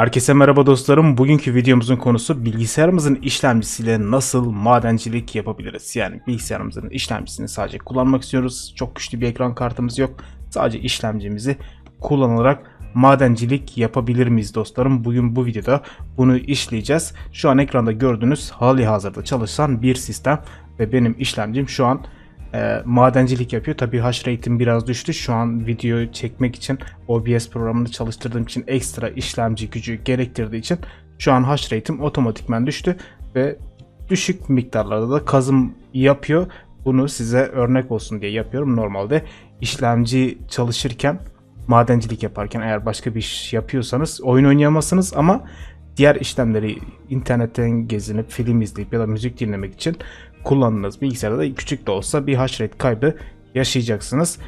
Herkese merhaba dostlarım. Bugünkü videomuzun konusu bilgisayarımızın işlemcisiyle nasıl madencilik yapabiliriz? Yani bilgisayarımızın işlemcisini sadece kullanmak istiyoruz. Çok güçlü bir ekran kartımız yok. Sadece işlemcimizi kullanarak madencilik yapabilir miyiz dostlarım? Bugün bu videoda bunu işleyeceğiz. Şu an ekranda gördüğünüz hali hazırda çalışan bir sistem ve benim işlemcim şu an e, madencilik yapıyor. Tabii hash rate'im biraz düştü. Şu an video çekmek için OBS programını çalıştırdığım için ekstra işlemci gücü gerektirdiği için şu an hash rate'im otomatikman düştü ve düşük miktarlarda da kazım yapıyor. Bunu size örnek olsun diye yapıyorum. Normalde işlemci çalışırken madencilik yaparken eğer başka bir iş yapıyorsanız oyun oynayamazsınız ama diğer işlemleri internetten gezinip film izleyip ya da müzik dinlemek için kullandığınız bilgisayarda da küçük de olsa bir hash rate kaybı yaşayacaksınız.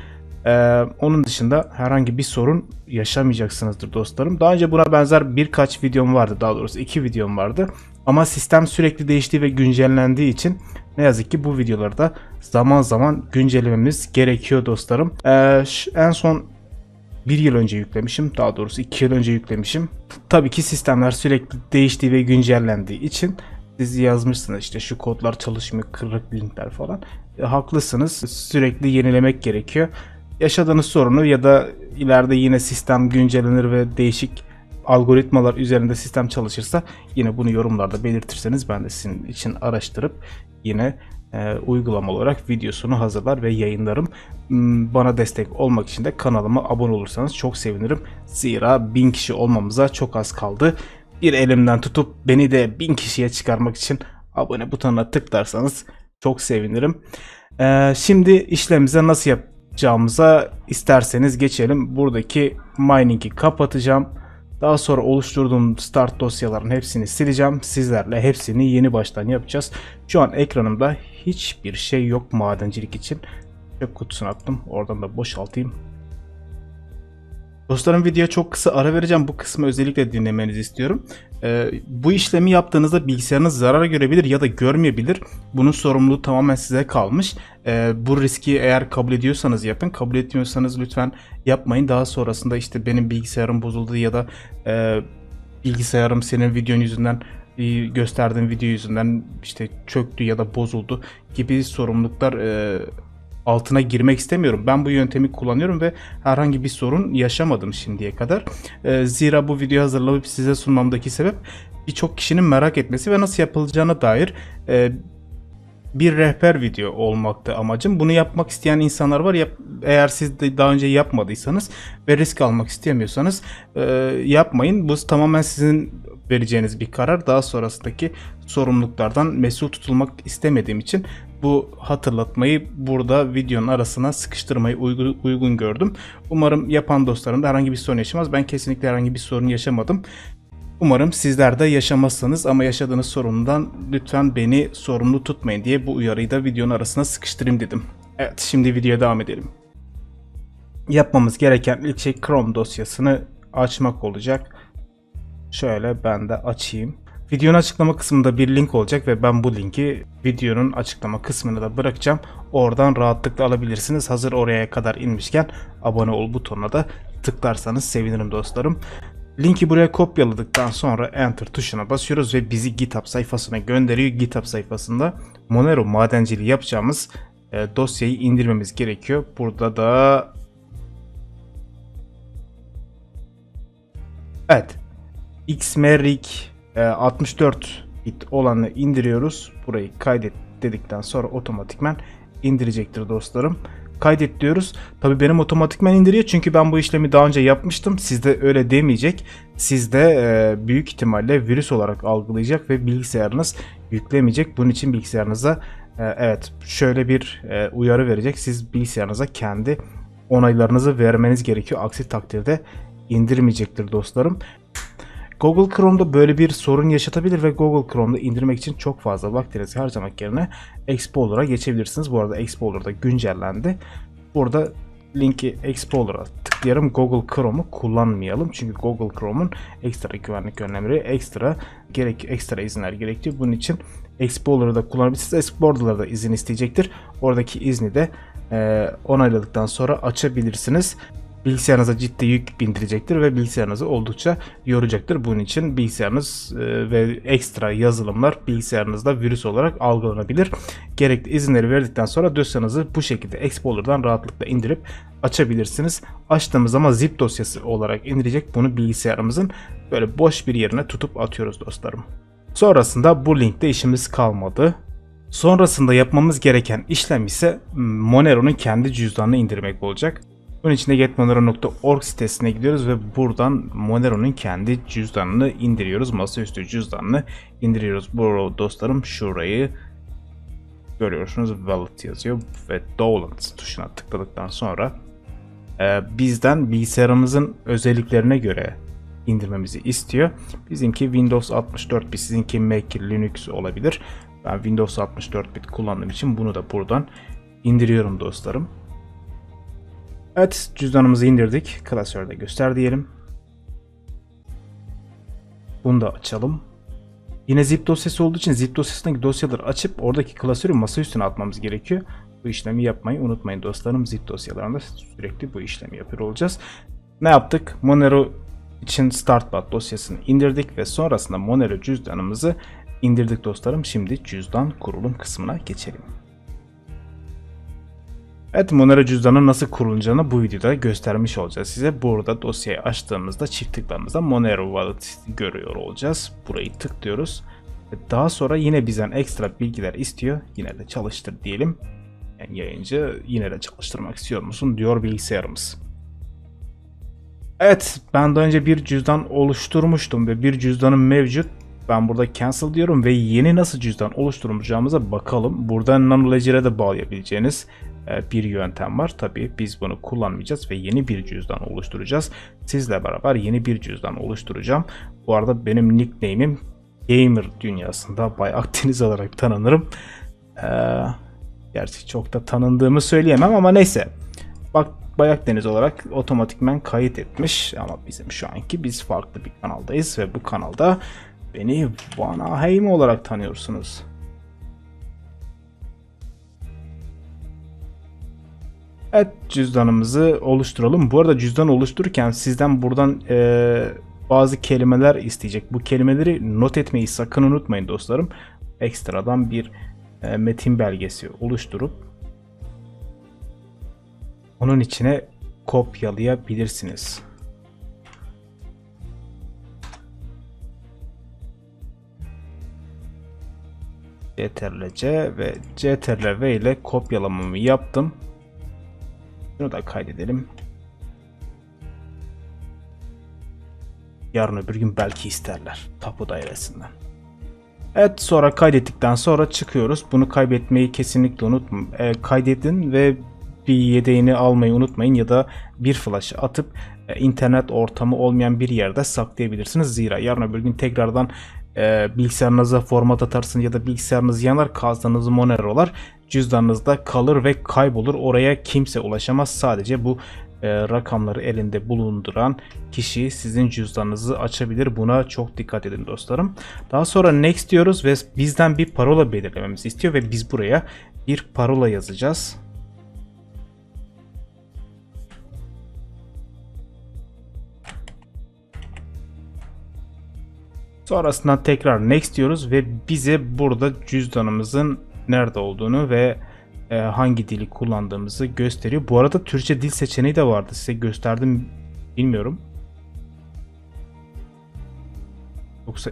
Ee, onun dışında herhangi bir sorun yaşamayacaksınızdır dostlarım. Daha önce buna benzer birkaç videom vardı. Daha doğrusu iki videom vardı. Ama sistem sürekli değiştiği ve güncellendiği için ne yazık ki bu videolarda zaman zaman güncellememiz gerekiyor dostlarım. Ee, en son bir yıl önce yüklemişim. Daha doğrusu iki yıl önce yüklemişim. Tabii ki sistemler sürekli değiştiği ve güncellendiği için siz yazmışsınız işte şu kodlar çalışmıyor, kırık linkler falan. E, haklısınız. Sürekli yenilemek gerekiyor. Yaşadığınız sorunu ya da ileride yine sistem güncellenir ve değişik algoritmalar üzerinde sistem çalışırsa yine bunu yorumlarda belirtirseniz ben de sizin için araştırıp yine e, uygulama olarak videosunu hazırlar ve yayınlarım. Hmm, Bana destek olmak için de kanalıma abone olursanız çok sevinirim. Zira 1000 kişi olmamıza çok az kaldı. Bir elimden tutup beni de 1000 kişiye çıkarmak için abone butonuna tıklarsanız çok sevinirim. Ee, şimdi işlemimize nasıl yapacağımıza isterseniz geçelim. Buradaki mining'i kapatacağım. Daha sonra oluşturduğum start dosyaların hepsini sileceğim. Sizlerle hepsini yeni baştan yapacağız. Şu an ekranımda hiçbir şey yok madencilik için. Çöp kutusuna attım. Oradan da boşaltayım. Dostlarım videoya çok kısa ara vereceğim. Bu kısmı özellikle dinlemenizi istiyorum. Ee, bu işlemi yaptığınızda bilgisayarınız zarar görebilir ya da görmeyebilir. Bunun sorumluluğu tamamen size kalmış. Ee, bu riski eğer kabul ediyorsanız yapın. Kabul etmiyorsanız lütfen yapmayın. Daha sonrasında işte benim bilgisayarım bozuldu ya da e, bilgisayarım senin videon yüzünden e, gösterdiğin video yüzünden işte çöktü ya da bozuldu gibi sorumluluklar e, altına girmek istemiyorum. Ben bu yöntemi kullanıyorum ve herhangi bir sorun yaşamadım şimdiye kadar. Ee, zira bu videoyu hazırlayıp size sunmamdaki sebep birçok kişinin merak etmesi ve nasıl yapılacağına dair e, bir rehber video olmaktı amacım. Bunu yapmak isteyen insanlar var. Yap, eğer siz de daha önce yapmadıysanız ve risk almak istemiyorsanız e, yapmayın. Bu tamamen sizin vereceğiniz bir karar. Daha sonrasındaki sorumluluklardan mesul tutulmak istemediğim için bu hatırlatmayı burada videonun arasına sıkıştırmayı uygun, uygun gördüm. Umarım yapan dostlarım da herhangi bir sorun yaşamaz. Ben kesinlikle herhangi bir sorun yaşamadım. Umarım sizler de yaşamazsınız ama yaşadığınız sorundan lütfen beni sorumlu tutmayın diye bu uyarıyı da videonun arasına sıkıştırayım dedim. Evet şimdi videoya devam edelim. Yapmamız gereken ilk şey Chrome dosyasını açmak olacak. Şöyle ben de açayım. Videonun açıklama kısmında bir link olacak ve ben bu linki videonun açıklama kısmına da bırakacağım. Oradan rahatlıkla alabilirsiniz. Hazır oraya kadar inmişken abone ol butonuna da tıklarsanız sevinirim dostlarım. Linki buraya kopyaladıktan sonra enter tuşuna basıyoruz ve bizi GitHub sayfasına gönderiyor. GitHub sayfasında Monero madenciliği yapacağımız e, dosyayı indirmemiz gerekiyor. Burada da Evet. Xmerik e, 64 bit olanı indiriyoruz. Burayı kaydet dedikten sonra otomatikmen indirecektir dostlarım. Kaydet diyoruz. Tabi benim otomatikmen indiriyor çünkü ben bu işlemi daha önce yapmıştım. Sizde öyle demeyecek. Sizde e, büyük ihtimalle virüs olarak algılayacak ve bilgisayarınız yüklemeyecek. Bunun için bilgisayarınıza e, evet şöyle bir e, uyarı verecek. Siz bilgisayarınıza kendi onaylarınızı vermeniz gerekiyor. Aksi takdirde indirmeyecektir dostlarım. Google Chrome'da böyle bir sorun yaşatabilir ve Google Chrome'da indirmek için çok fazla vaktinizi harcamak yerine Explorer'a geçebilirsiniz. Bu arada Explorer'da güncellendi. Burada linki Explorer'a tıklayalım. Google Chrome'u kullanmayalım. Çünkü Google Chrome'un ekstra güvenlik önlemleri, ekstra gerek ekstra izinler gerekiyor. Bunun için Explorer'da kullanabilirsiniz. Explorer'da da izin isteyecektir. Oradaki izni de e, onayladıktan sonra açabilirsiniz. Bilgisayarınıza ciddi yük bindirecektir ve bilgisayarınızı oldukça yoracaktır. Bunun için bilgisayarınız e, ve ekstra yazılımlar bilgisayarınızda virüs olarak algılanabilir. Gerekli izinleri verdikten sonra dosyanızı bu şekilde Explorer'dan rahatlıkla indirip açabilirsiniz. Açtığımız zaman zip dosyası olarak indirecek. Bunu bilgisayarımızın böyle boş bir yerine tutup atıyoruz dostlarım. Sonrasında bu linkte işimiz kalmadı. Sonrasında yapmamız gereken işlem ise Monero'nun kendi cüzdanını indirmek olacak. Bunun için de getmonero.org sitesine gidiyoruz ve buradan Monero'nun kendi cüzdanını indiriyoruz. Masaüstü cüzdanını indiriyoruz. Bu dostlarım şurayı görüyorsunuz. Wallet yazıyor ve Download tuşuna tıkladıktan sonra e, bizden bilgisayarımızın özelliklerine göre indirmemizi istiyor. Bizimki Windows 64 bit, sizinki Mac, Linux olabilir. Ben Windows 64 bit kullandığım için bunu da buradan indiriyorum dostlarım. Evet cüzdanımızı indirdik. Klasörde göster diyelim. Bunu da açalım. Yine zip dosyası olduğu için zip dosyasındaki dosyaları açıp oradaki klasörü masa üstüne atmamız gerekiyor. Bu işlemi yapmayı unutmayın dostlarım. Zip dosyalarında sürekli bu işlemi yapıyor olacağız. Ne yaptık? Monero için startbat dosyasını indirdik ve sonrasında Monero cüzdanımızı indirdik dostlarım. Şimdi cüzdan kurulum kısmına geçelim. Evet Monero cüzdanı nasıl kurulacağını bu videoda göstermiş olacağız size. Burada dosyayı açtığımızda çift tıkladığımızda Monero Wallet görüyor olacağız. Burayı tıklıyoruz. Daha sonra yine bizden ekstra bilgiler istiyor. Yine de çalıştır diyelim. Yani yayıncı yine de çalıştırmak istiyor musun diyor bilgisayarımız. Evet ben daha önce bir cüzdan oluşturmuştum ve bir cüzdanım mevcut. Ben burada cancel diyorum ve yeni nasıl cüzdan oluşturacağımıza bakalım. Burada Nano Ledger'e de bağlayabileceğiniz bir yöntem var. Tabii biz bunu kullanmayacağız ve yeni bir cüzdan oluşturacağız. Sizle beraber yeni bir cüzdan oluşturacağım. Bu arada benim nickname'im gamer dünyasında Bay Akdeniz olarak tanınırım. Ee, gerçi çok da tanındığımı söyleyemem ama neyse. Bak Bay Akdeniz olarak otomatikmen kayıt etmiş ama bizim şu anki biz farklı bir kanaldayız ve bu kanalda beni Vanaheim olarak tanıyorsunuz. Evet cüzdanımızı oluşturalım. Bu arada cüzdan oluştururken sizden buradan e, bazı kelimeler isteyecek. Bu kelimeleri not etmeyi sakın unutmayın dostlarım. Ekstradan bir e, metin belgesi oluşturup onun içine kopyalayabilirsiniz. CTRL-C ve CTRL-V ile kopyalamamı yaptım. Şunu da kaydedelim. Yarın öbür gün belki isterler. Tapu dairesinden. Evet sonra kaydettikten sonra çıkıyoruz. Bunu kaybetmeyi kesinlikle unutmayın. E, kaydedin ve bir yedeğini almayı unutmayın ya da bir flash atıp e, internet ortamı olmayan bir yerde saklayabilirsiniz. Zira yarın öbür gün tekrardan e, bilgisayarınıza format atarsınız ya da bilgisayarınız yanar kazdığınız Monero'lar cüzdanınızda kalır ve kaybolur. Oraya kimse ulaşamaz. Sadece bu e, rakamları elinde bulunduran kişi sizin cüzdanınızı açabilir. Buna çok dikkat edin dostlarım. Daha sonra next diyoruz ve bizden bir parola belirlememizi istiyor ve biz buraya bir parola yazacağız. Sonrasında tekrar next diyoruz ve bize burada cüzdanımızın nerede olduğunu ve e, hangi dili kullandığımızı gösteriyor. Bu arada Türkçe dil seçeneği de vardı. Size gösterdim bilmiyorum. Yoksa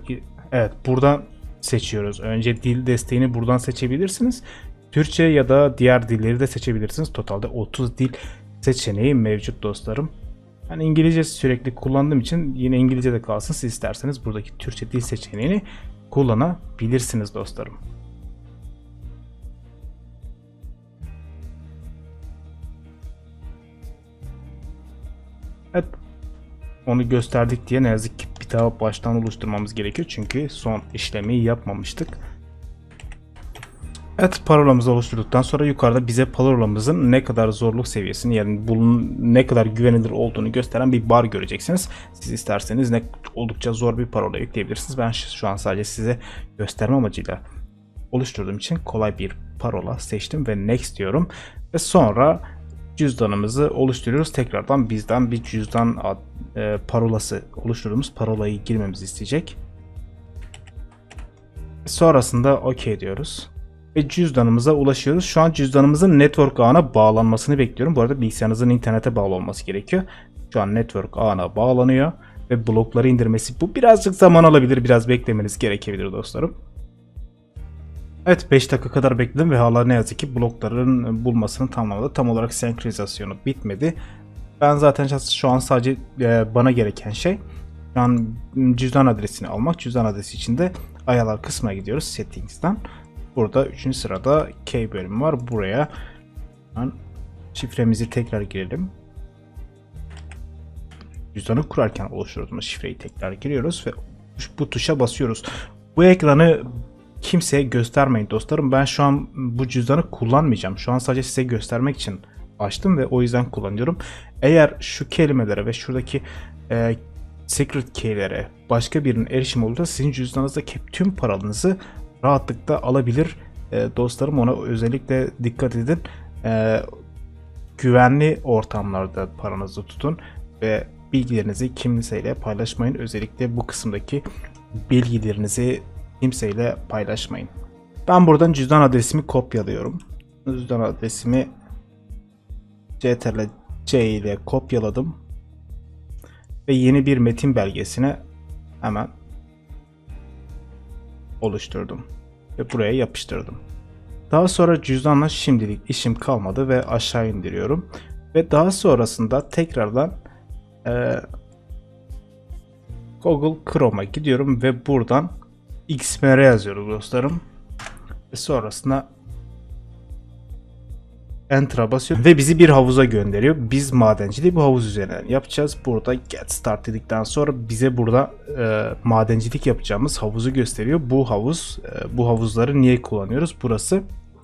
evet buradan seçiyoruz. Önce dil desteğini buradan seçebilirsiniz. Türkçe ya da diğer dilleri de seçebilirsiniz. Totalde 30 dil seçeneği mevcut dostlarım. Ben İngilizce sürekli kullandığım için yine İngilizce de kalsın. Siz isterseniz buradaki Türkçe dil seçeneğini kullanabilirsiniz dostlarım. Evet. Onu gösterdik diye ne yazık ki bir daha baştan oluşturmamız gerekiyor. Çünkü son işlemi yapmamıştık. Evet parolamızı oluşturduktan sonra yukarıda bize parolamızın ne kadar zorluk seviyesini yani bunun ne kadar güvenilir olduğunu gösteren bir bar göreceksiniz. Siz isterseniz ne oldukça zor bir parola yükleyebilirsiniz. Ben şu an sadece size gösterme amacıyla oluşturduğum için kolay bir parola seçtim ve next diyorum. Ve sonra cüzdanımızı oluşturuyoruz. Tekrardan bizden bir cüzdan ad, e, parolası oluşturduğumuz parolayı girmemizi isteyecek. Sonrasında OK diyoruz. Ve cüzdanımıza ulaşıyoruz. Şu an cüzdanımızın network ağına bağlanmasını bekliyorum. Bu arada bilgisayarınızın internete bağlı olması gerekiyor. Şu an network ağına bağlanıyor. Ve blokları indirmesi. Bu birazcık zaman alabilir. Biraz beklemeniz gerekebilir dostlarım. Evet 5 dakika kadar bekledim ve hala ne yazık ki blokların bulmasını tamamladı. Tam olarak senkronizasyonu bitmedi. Ben zaten şu an sadece e, bana gereken şey şu an cüzdan adresini almak. Cüzdan adresi için de ayarlar kısmına gidiyoruz settings'ten. Burada 3. sırada key bölümü var. Buraya şifremizi tekrar girelim. Cüzdanı kurarken oluşturduğumuz şifreyi tekrar giriyoruz ve bu tuşa basıyoruz. Bu ekranı kimseye göstermeyin dostlarım. Ben şu an bu cüzdanı kullanmayacağım. Şu an sadece size göstermek için açtım ve o yüzden kullanıyorum. Eğer şu kelimelere ve şuradaki e, secret keylere başka birinin erişim olursa sizin cüzdanınızdaki tüm paranızı rahatlıkla alabilir. E, dostlarım ona özellikle dikkat edin. E, güvenli ortamlarda paranızı tutun ve bilgilerinizi kimseyle paylaşmayın. Özellikle bu kısımdaki bilgilerinizi kimseyle paylaşmayın. Ben buradan cüzdan adresimi kopyalıyorum. Cüzdan adresimi CTRL C ile kopyaladım. Ve yeni bir metin belgesine hemen oluşturdum. Ve buraya yapıştırdım. Daha sonra cüzdanla şimdilik işim kalmadı ve aşağı indiriyorum. Ve daha sonrasında tekrardan e, Google Chrome'a gidiyorum ve buradan XMR yazıyoruz dostlarım. Ve sonrasında Enter'a basıyor ve bizi bir havuza gönderiyor. Biz madenciliği bu havuz üzerinden yapacağız. Burada get start dedikten sonra bize burada e, madencilik yapacağımız havuzu gösteriyor. Bu havuz, e, bu havuzları niye kullanıyoruz? Burası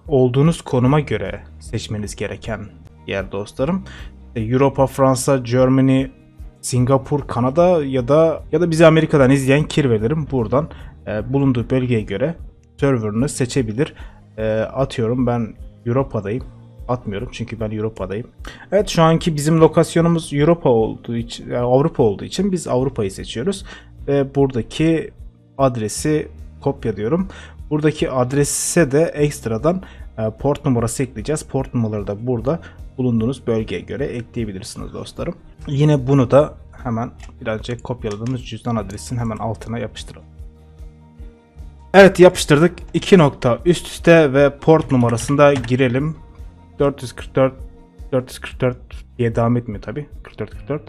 olduğunuz konuma göre seçmeniz gereken yer dostlarım. E, Europa, Fransa, Germany, Singapur, Kanada ya da ya da bizi Amerika'dan izleyen kirvelerim buradan e, bulunduğu bölgeye göre serverını seçebilir. E, atıyorum ben Avrupa'dayım. Atmıyorum çünkü ben Avrupa'dayım. Evet şu anki bizim lokasyonumuz Avrupa olduğu için yani Avrupa olduğu için biz Avrupa'yı seçiyoruz ve buradaki adresi kopyalıyorum. Buradaki adrese de ekstradan e, port numarası ekleyeceğiz. Port numaraları da burada bulunduğunuz bölgeye göre ekleyebilirsiniz dostlarım. Yine bunu da hemen birazcık kopyaladığımız cüzdan adresinin hemen altına yapıştıralım. Evet yapıştırdık. 2 nokta üst üste ve port numarasında girelim. 444 444 diye devam etmiyor tabi. 44 44.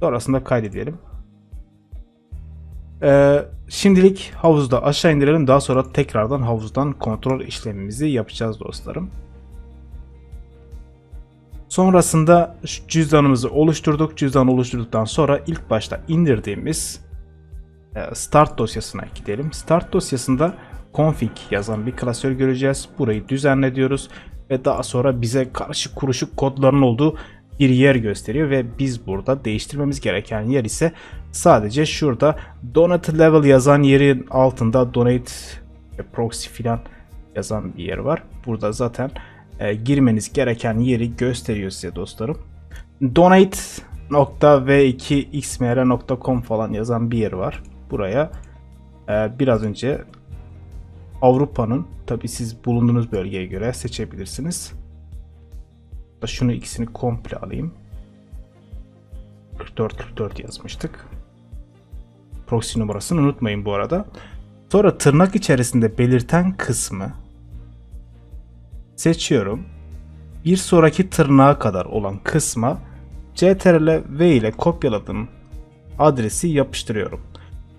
Sonrasında kaydedelim. Ee, şimdilik havuzda aşağı indirelim. Daha sonra tekrardan havuzdan kontrol işlemimizi yapacağız dostlarım. Sonrasında cüzdanımızı oluşturduk. Cüzdan oluşturduktan sonra ilk başta indirdiğimiz e, start dosyasına gidelim. Start dosyasında config yazan bir klasör göreceğiz. Burayı düzenle diyoruz ve daha sonra bize karışık kuruşuk kodların olduğu bir yer gösteriyor ve biz burada değiştirmemiz gereken yer ise sadece şurada donate level yazan yerin altında donate proxy filan yazan bir yer var. Burada zaten e, girmeniz gereken yeri gösteriyor size dostlarım. donate.v2xmr.com falan yazan bir yer var. Buraya e, biraz önce Avrupa'nın tabi siz bulunduğunuz bölgeye göre seçebilirsiniz. Şunu ikisini komple alayım. 44 44 yazmıştık. Proxy numarasını unutmayın bu arada. Sonra tırnak içerisinde belirten kısmı seçiyorum. Bir sonraki tırnağa kadar olan kısma CTRL V ile kopyaladığım adresi yapıştırıyorum.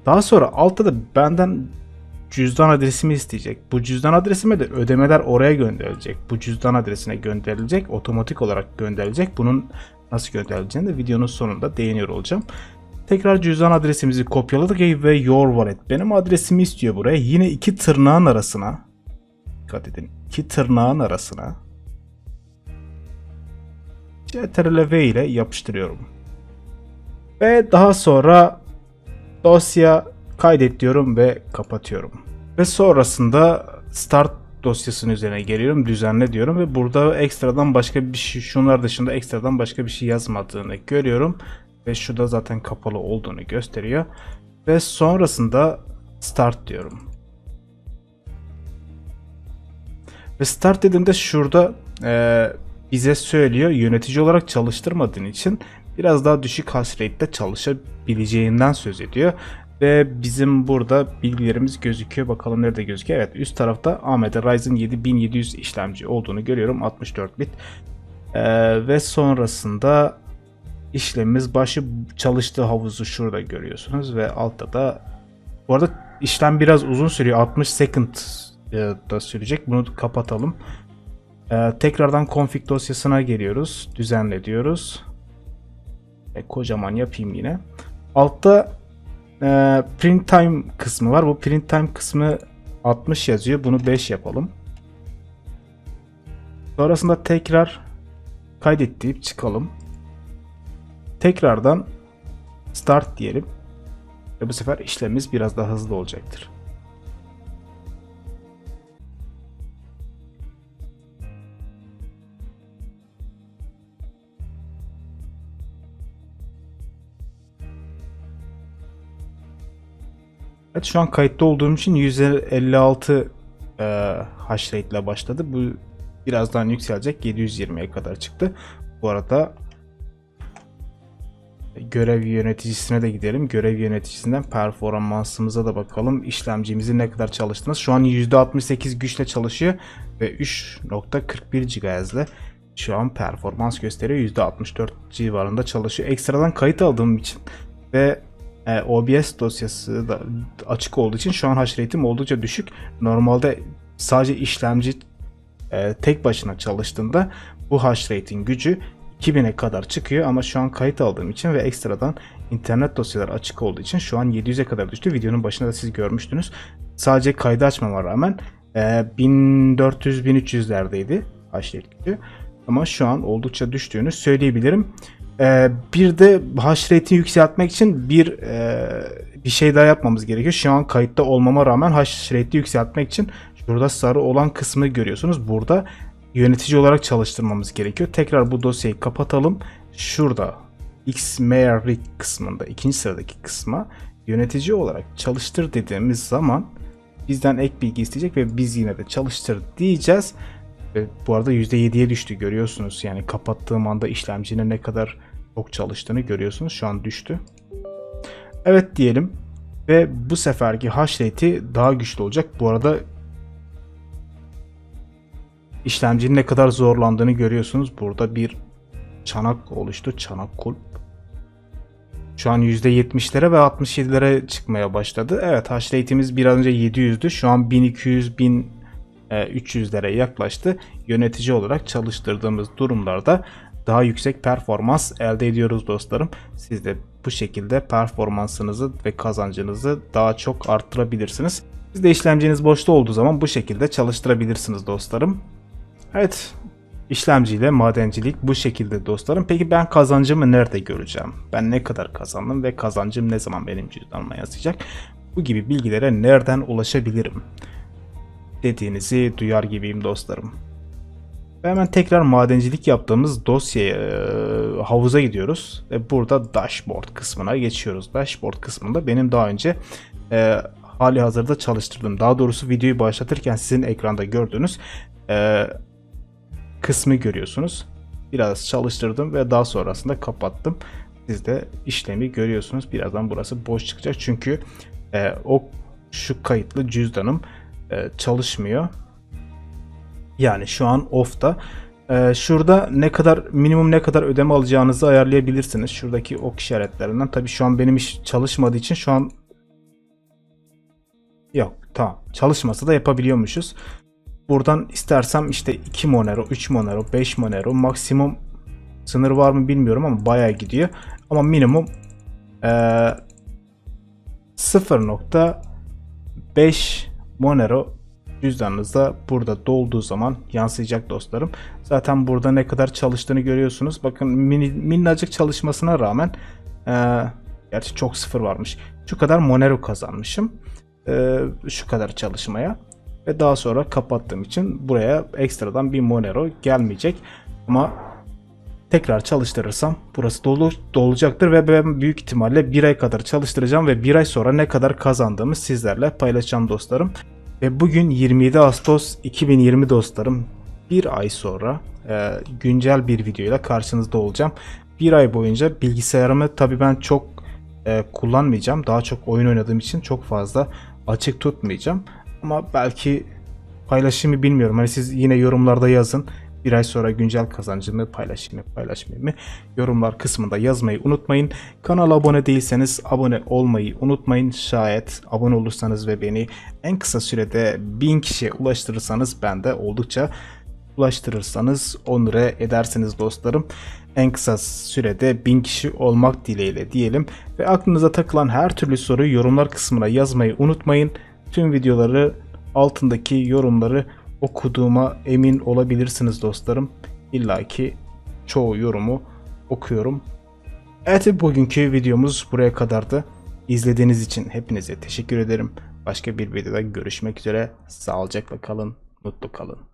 Daha sonra altta da benden cüzdan adresimi isteyecek. Bu cüzdan adresime de ödemeler oraya gönderilecek. Bu cüzdan adresine gönderilecek. Otomatik olarak gönderilecek. Bunun nasıl gönderileceğini de videonun sonunda değiniyor olacağım. Tekrar cüzdan adresimizi kopyaladık ve your wallet. Benim adresimi istiyor buraya. Yine iki tırnağın arasına dikkat edin. iki tırnağın arasına CTRL V ile yapıştırıyorum. Ve daha sonra dosya kaydet diyorum ve kapatıyorum. Ve sonrasında start dosyasının üzerine geliyorum. Düzenle diyorum ve burada ekstradan başka bir şey şunlar dışında ekstradan başka bir şey yazmadığını görüyorum. Ve şurada zaten kapalı olduğunu gösteriyor. Ve sonrasında start diyorum. Ve start dediğimde şurada e, bize söylüyor yönetici olarak çalıştırmadığın için biraz daha düşük hash rate'de çalışabileceğinden söz ediyor. Ve bizim burada bilgilerimiz gözüküyor. Bakalım nerede gözüküyor. Evet üst tarafta AMD Ryzen 7 1700 işlemci olduğunu görüyorum. 64 bit. E, ve sonrasında işlemimiz başı çalıştığı havuzu şurada görüyorsunuz. Ve altta da bu arada işlem biraz uzun sürüyor. 60 second e, da sürecek. Bunu kapatalım. Ee, tekrardan config dosyasına geliyoruz. Düzenle diyoruz. E, kocaman yapayım yine. Altta e, print time kısmı var. Bu print time kısmı 60 yazıyor. Bunu 5 yapalım. Sonrasında tekrar kaydet deyip çıkalım. Tekrardan start diyelim. Ve bu sefer işlemimiz biraz daha hızlı olacaktır. Evet şu an kayıtta olduğum için 156 e, hash rate ile başladı. Bu birazdan yükselecek. 720'ye kadar çıktı. Bu arada görev yöneticisine de gidelim. Görev yöneticisinden performansımıza da bakalım. İşlemcimizin ne kadar çalıştığını. Şu an %68 güçle çalışıyor ve 3.41 GHz'le şu an performans gösteriyor. %64 civarında çalışıyor. Ekstradan kayıt aldığım için ve e, OBS dosyası da açık olduğu için şu an hash rate'im oldukça düşük. Normalde sadece işlemci e, tek başına çalıştığında bu hash rate'in gücü 2000'e kadar çıkıyor ama şu an kayıt aldığım için ve ekstradan internet dosyaları açık olduğu için şu an 700'e kadar düştü. Videonun başında da siz görmüştünüz. Sadece kaydı açmama rağmen e, 1400-1300'lerdeydi hash rate gücü. Ama şu an oldukça düştüğünü söyleyebilirim. Ee, bir de hash rate'i yükseltmek için bir e, bir şey daha yapmamız gerekiyor. Şu an kayıtta olmama rağmen hash rate'i yükseltmek için şurada sarı olan kısmı görüyorsunuz. Burada yönetici olarak çalıştırmamız gerekiyor. Tekrar bu dosyayı kapatalım. Şurada XMR rig kısmında ikinci sıradaki kısma yönetici olarak çalıştır dediğimiz zaman bizden ek bilgi isteyecek ve biz yine de çalıştır diyeceğiz. Bu arada %7'ye düştü görüyorsunuz. Yani kapattığım anda işlemcinin ne kadar çok çalıştığını görüyorsunuz. Şu an düştü. Evet diyelim. Ve bu seferki hash rate'i daha güçlü olacak. Bu arada işlemcinin ne kadar zorlandığını görüyorsunuz. Burada bir çanak oluştu. Çanak kulp. Şu an %70'lere ve 67'lere çıkmaya başladı. Evet hash rate'imiz biraz önce 700'dü. Şu an 1200 1000 300'lere yaklaştı. Yönetici olarak çalıştırdığımız durumlarda daha yüksek performans elde ediyoruz dostlarım. Siz de bu şekilde performansınızı ve kazancınızı daha çok arttırabilirsiniz. Siz de işlemciniz boşta olduğu zaman bu şekilde çalıştırabilirsiniz dostlarım. Evet işlemciyle madencilik bu şekilde dostlarım. Peki ben kazancımı nerede göreceğim? Ben ne kadar kazandım ve kazancım ne zaman benim cüzdanıma yazacak? Bu gibi bilgilere nereden ulaşabilirim? Dediğinizi duyar gibiyim dostlarım. Ve hemen tekrar madencilik yaptığımız dosyaya e, havuza gidiyoruz ve burada dashboard kısmına geçiyoruz. Dashboard kısmında benim daha önce e, hali hazırda çalıştırdığım daha doğrusu videoyu başlatırken sizin ekranda gördüğünüz e, kısmı görüyorsunuz. Biraz çalıştırdım ve daha sonrasında kapattım. Siz de işlemi görüyorsunuz. Birazdan burası boş çıkacak çünkü e, o şu kayıtlı cüzdanım e, çalışmıyor. Yani şu an off'ta. E, şurada ne kadar minimum ne kadar ödeme alacağınızı ayarlayabilirsiniz. Şuradaki ok işaretlerinden. Tabii şu an benim iş çalışmadığı için şu an yok tamam çalışmasa da yapabiliyormuşuz. Buradan istersem işte 2 Monero, 3 Monero, 5 Monero maksimum sınır var mı bilmiyorum ama bayağı gidiyor. Ama minimum e, 0.5 Monero cüzdanınızda burada dolduğu zaman yansıyacak dostlarım. Zaten burada ne kadar çalıştığını görüyorsunuz. Bakın mini, minnacık çalışmasına rağmen e, gerçi çok sıfır varmış. Şu kadar Monero kazanmışım. E, şu kadar çalışmaya. ve daha sonra kapattığım için buraya ekstradan bir Monero gelmeyecek. Ama tekrar çalıştırırsam burası dolu dolacaktır ve ben büyük ihtimalle bir ay kadar çalıştıracağım ve bir ay sonra ne kadar kazandığımı sizlerle paylaşacağım dostlarım. Ve bugün 27 Ağustos 2020 dostlarım. Bir ay sonra e, güncel bir videoyla karşınızda olacağım. Bir ay boyunca bilgisayarımı tabii ben çok e, kullanmayacağım. Daha çok oyun oynadığım için çok fazla açık tutmayacağım. Ama belki paylaşayım mı bilmiyorum. Hani siz yine yorumlarda yazın. Bir ay sonra güncel kazancımı paylaşayım mı paylaşmayayım mı? Yorumlar kısmında yazmayı unutmayın. Kanala abone değilseniz abone olmayı unutmayın. Şayet abone olursanız ve beni en kısa sürede 1000 kişiye ulaştırırsanız ben de oldukça ulaştırırsanız onure edersiniz dostlarım. En kısa sürede 1000 kişi olmak dileğiyle diyelim. Ve aklınıza takılan her türlü soruyu yorumlar kısmına yazmayı unutmayın. Tüm videoları altındaki yorumları okuduğuma emin olabilirsiniz dostlarım. İlla ki çoğu yorumu okuyorum. Evet bugünkü videomuz buraya kadardı. İzlediğiniz için hepinize teşekkür ederim. Başka bir videoda görüşmek üzere. Sağlıcakla kalın, mutlu kalın.